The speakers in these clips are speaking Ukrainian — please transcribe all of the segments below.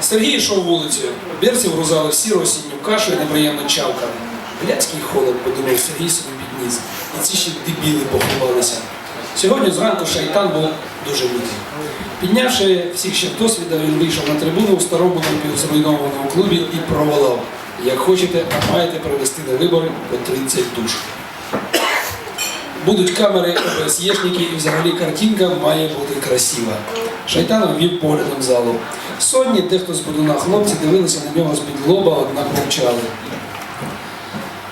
Сергій йшов вулицею. Берці врузали в сіру осінню кашу і неприємно чавкали. Блядський холод, подумав Сергій собі підніс. І ці ще дебіли поховалися. Сьогодні зранку шайтан був дуже лютий. Піднявши всіх ще досвіда, він вийшов на трибуну у старому напівзруйнованому клубі і проволав. Як хочете, а маєте привести на вибори по 30 душ. Будуть камери ОБСЄшники і взагалі картинка має бути красива. Шайтан ввів поглядом залу. Сотні, дехто з будуна хлопці дивилися на нього з-під лоба, однак мовчали.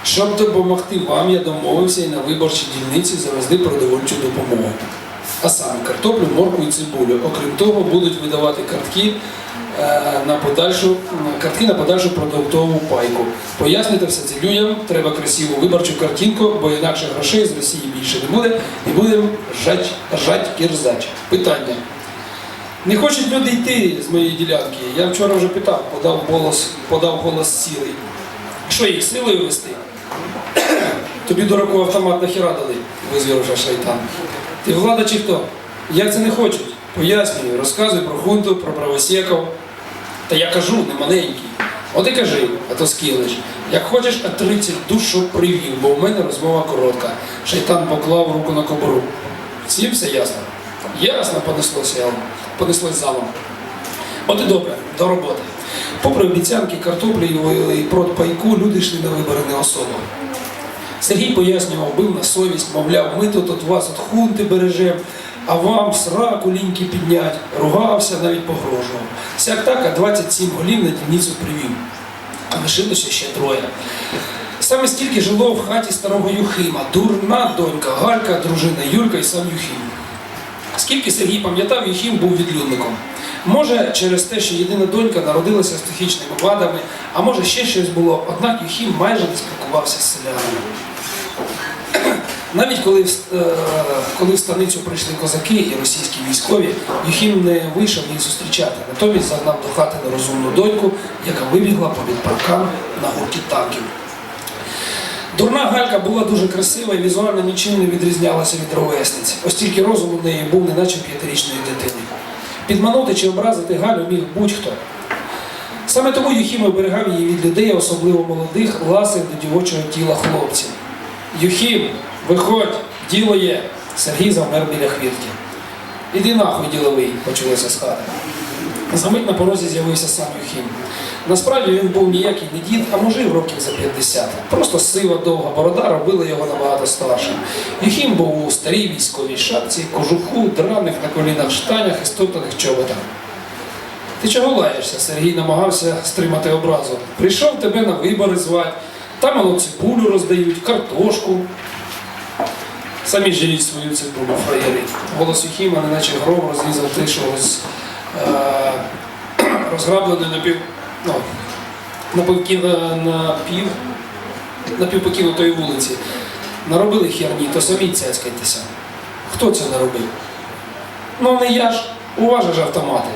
Щоб допомогти вам, я домовився і на виборчій дільниці завезли продовольчу допомогу. А саме картоплю, моркву і цибулю. Окрім того, будуть видавати картки е, на подальшу, картки на подальшу продуктову пайку. Пояснити все це людям, треба красиву виборчу картинку, бо інакше грошей з Росії більше не буде, і будемо жать, жать кірзач. Питання. Не хочуть люди йти з моєї ділянки. Я вчора вже питав, подав голос, подав голос сілий. Що їх силою вести? Тобі дураку автомат нахіра дали, визвірився шайтан. Ти влада чи хто? Як це не хочуть? Пояснюю, розказуй про хунту, про правосеків. Та я кажу, не маленький. От і кажи, а то скилиш. Як хочеш, а 30 душ щоб привів, бо в мене розмова коротка. Шайтан поклав руку на кобуру. Всім все ясно? Ясно понеслося, понеслось залом. От і добре, до роботи. Попри обіцянки картоплі і продпайку, люди йшли на вибори не особо. Сергій пояснював, бив на совість, мовляв, ми тут от вас от хунти бережем, а вам сраку ліньки піднять, ругався, навіть погрожував. Сяк так, а 27 голів на дільницю привів. А лишилося ще троє. Саме стільки жило в хаті старого Юхима, дурна донька, Галька, дружина Юрка і сам Юхим. Скільки Сергій пам'ятав, Юхім був відлюдником. Може, через те, що єдина донька народилася з психічними вадами, а може ще щось було, однак Юхім майже не спілкувався з селянами. Навіть коли, в- е, коли в станицю прийшли козаки і російські військові, Юхім не вийшов їх зустрічати, натомість загнав до хати нерозумну доньку, яка вибігла попід паркан на гурті танків. Дурна Галька була дуже красива і візуально нічим не відрізнялася від ровесниць, оскільки розум у неї був неначе п'ятирічної дитини. Підманути чи образити Галю міг будь-хто. Саме тому Юхім оберігав її від людей, особливо молодих, ласих до дівочого тіла хлопців. Юхім, виходь, діло є. Сергій завмер біля хвіртки. Іди нахуй, діловий, почулося з хати. Замить на порозі з'явився сам Юхім. Насправді він був ніякий не дід, а мужик років за 50. Просто сива довга борода робила його набагато старшим. Юхім був у старій військовій шапці, кожуху, драних на колінах штанях і стоптаних чоботах. Ти чого лаєшся? Сергій намагався стримати образу. Прийшов тебе на вибори звати, там воно цибулю роздають, картошку. Самі жріть свою цибулю, фраєри. Голос Юхіма, неначе гром розрізав тишу з е, розграбленої напів, ну, на- напів, напівпокинутої вулиці. Наробили херні, то самі цяцькайтеся. Хто це наробив? Ну не я ж, у вас же ж автомати.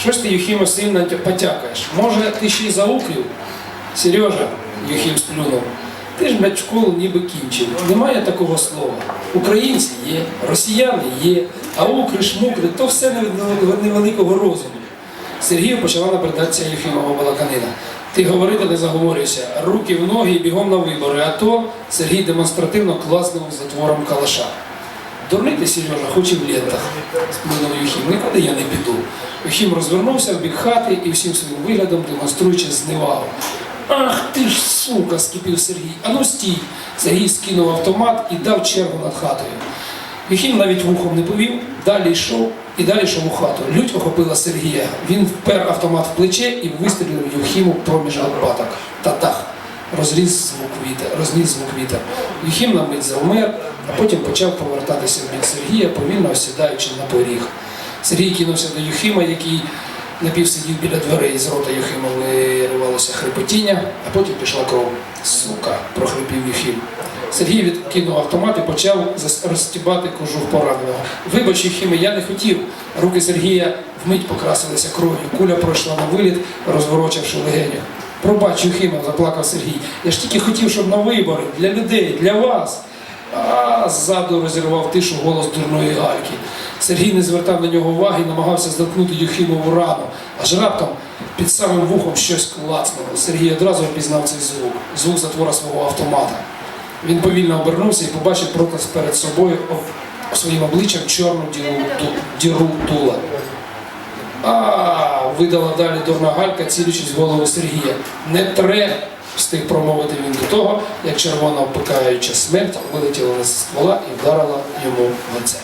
Щось ти, Юхіме, сильно потякаєш. Може, ти ще й заукрів? Сережа, Юхім сплюнув. Ти ж, блядь, ніби кінчив. Немає такого слова. Українці є, росіяни є, а укри, шмукри то все невеликого розуму. Сергію почала набридатися Юхімова балаканина. Ти говорити не заговорюйся, руки в ноги і бігом на вибори, а то Сергій демонстративно класнув затвором калаша. Дурний ти, Сережа, хоч і в лентах, сплюнув Юхім, нікуди я не піду. Юхім розвернувся в бік хати і всім своїм виглядом демонструючи зневагу. Ах ти ж сука, скипів Сергій. Ану стій. Сергій скинув автомат і дав чергу над хатою. Юхім навіть вухом не повів, далі йшов і далі йшов у хату. Лють охопила Сергія. Він впер автомат в плече і вистрілив Юхіму проміж лопаток. Та-тах. Розріз звук вітер, розніс звук вітер. Юхім на мить завмер, а потім почав повертатися в бік Сергія, повільно осідаючи на поріг. Сергій кинувся до Юхіма, який напівсидів біля дверей, з рота Юхима виривалося хрипотіння, а потім пішла кров. Сука, прохрипів Юхим. Сергій відкинув автомат і почав розстібати кожух пораненого. Вибач, Юхиме, я не хотів. Руки Сергія вмить покрасилися кров'ю. Куля пройшла на виліт, розворочивши легеню. Пробач, Юхиме, заплакав Сергій. Я ж тільки хотів, щоб на вибори, для людей, для вас. А ззаду розірвав тишу голос дурної гальки. Сергій не звертав на нього уваги і намагався заткнути Юхимову рану. Аж раптом Під самим вухом щось клацнуло. Сергій одразу впізнав цей звук, звук затвора свого автомата. Він повільно обернувся і побачив проти перед собою об- своїм обличчям чорну діру, тула. А, видала далі дурна галька, цілячись в голову Сергія. Не тре, встиг промовити він до того, як червона опикаюча смерть вилетіла з ствола і вдарила йому в лице.